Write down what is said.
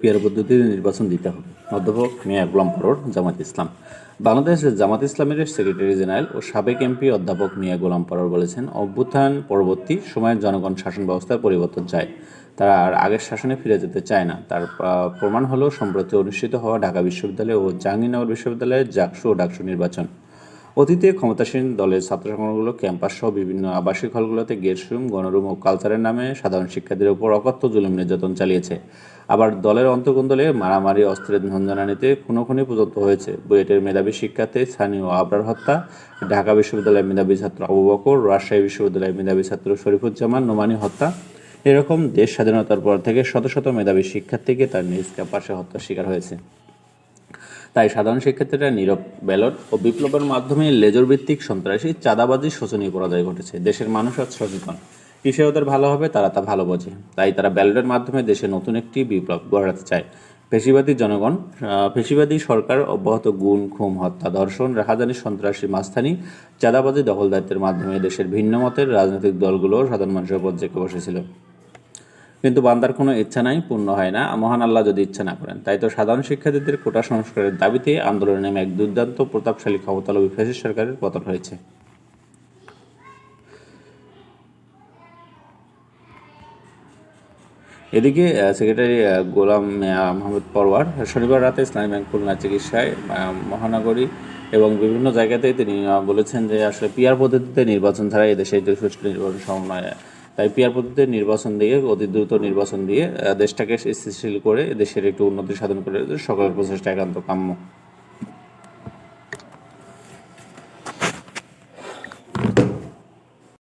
Peer পদ্ধতিতে নির্বাচন দিতে হবে। অধ্যাপক মিয়া গোলাম পরর জামাত ইসলাম। বাংলাদেশ জামাত ইসলামের সেক্রেটারি জেনারেল ও সাবেক এমপি অধ্যাপক মিয়া গোলাম পরর বলেছেন, অভ্যুত্থান পরবর্তী সময়ের জনগণ শাসন ব্যবস্থার পরিবর্তন চায়। তারা আর আগের শাসনে ফিরে যেতে চায় না। তার প্রমাণ হলো সম্প্রতি অনুষ্ঠিত হওয়া ঢাকা বিশ্ববিদ্যালয় ও জাহাঙ্গীরনগর বিশ্ববিদ্যালয়ের জাকসু ও ডাকসু নির্বাচন। অতীতে ক্ষমতাসীন দলের ছাত্র সংগঠনগুলো ক্যাম্পাস সহ বিভিন্ন আবাসিক হলগুলোতে গেস্ট রুম গণরুম ও কালচারের নামে সাধারণ শিক্ষার্থীদের উপর অকথ্য জুলুম নির্যাতন চালিয়েছে। আবার দলের অন্তর্গণ দলে মারামারি, অস্ত্রের ধঞ্জনানিতে খুনোখুনি পর্যন্ত হয়েছে। বুয়েটের মেধাবী শিক্ষার্থী স্থানীয় আবরার হত্যা, ঢাকা বিশ্ববিদ্যালয়ের মেধাবী ছাত্র আবু বকর, রাজশাহী বিশ্ববিদ্যালয়ের মেধাবী ছাত্র শরীফুজ্জামান, নোমানি হত্যা। এরকম দেশ স্বাধীনতার পর থেকে শত শত মেধাবী শিক্ষার্থীকে তার নিজ ক্যাম্পাসে হত্যার শিকার হয়েছে। তাই সাধারণ শিক্ষার্থীরা নীরব ব্যালট ও বিপ্লবের মাধ্যমে লেজর ভিত্তিক সন্ত্রাসী চাঁদাবাজি শোচনীয় পরাজয় ঘটেছে। দেশের মানুষ আজ সচেতন। কিসে ওদের ভালো হবে, তারা তা ভালো বোঝে। তাই তারা ব্যালটের মাধ্যমে দেশে নতুন একটি বিপ্লব গড়াতে চায়। পেশিবাদী জনগণ পেশিবাদী সরকার অব্যাহত গুণ, খুম, হত্যা, ধর্ষণ, রাহাজানি, সন্ত্রাসী, মাস্তানি, চাঁদাবাজি, দখলদারিত্বের মাধ্যমে দেশের ভিন্ন মতের রাজনৈতিক দলগুলো সাধারণ মানুষের উপর জেঁকে বসেছিল। কিন্তু বান্দার কোনো ইচ্ছা নাই, পূর্ণ হয় না। মহান আল্লাহ যদি ইচ্ছা না করেন, তাই তো সাধারণ শিক্ষার্থীদের কোটা সংস্কারের দাবিতে আন্দোলনে নেমে এক দুর্দান্ত প্রতাপশালী ক্ষমতালোভী ফ্যাসিস্ট সরকারের পতন হয়েছে। এদিকে সেক্রেটারি গোলাম মাহমুদ পরওয়ার, শনিবার রাতে ইসলামী ব্যাংক খুলনা চিকিৎসায় মহানগরী এবং বিভিন্ন জায়গাতেই তিনি বলেছেন যে আসলে পিয়ার পদ্ধতিতে নির্বাচন ছাড়া এদেশে সুষ্ঠু নির্বাচন সমন্বয় তাই পিয়ার পদ্ধতিতে নির্বাচন দিয়ে, অতি দ্রুত নির্বাচন দিয়ে দেশটাকে স্থিতিশীল করে, দেশের একটু উন্নতি সাধন করে সকলের প্রচেষ্টা একান্ত কাম্য।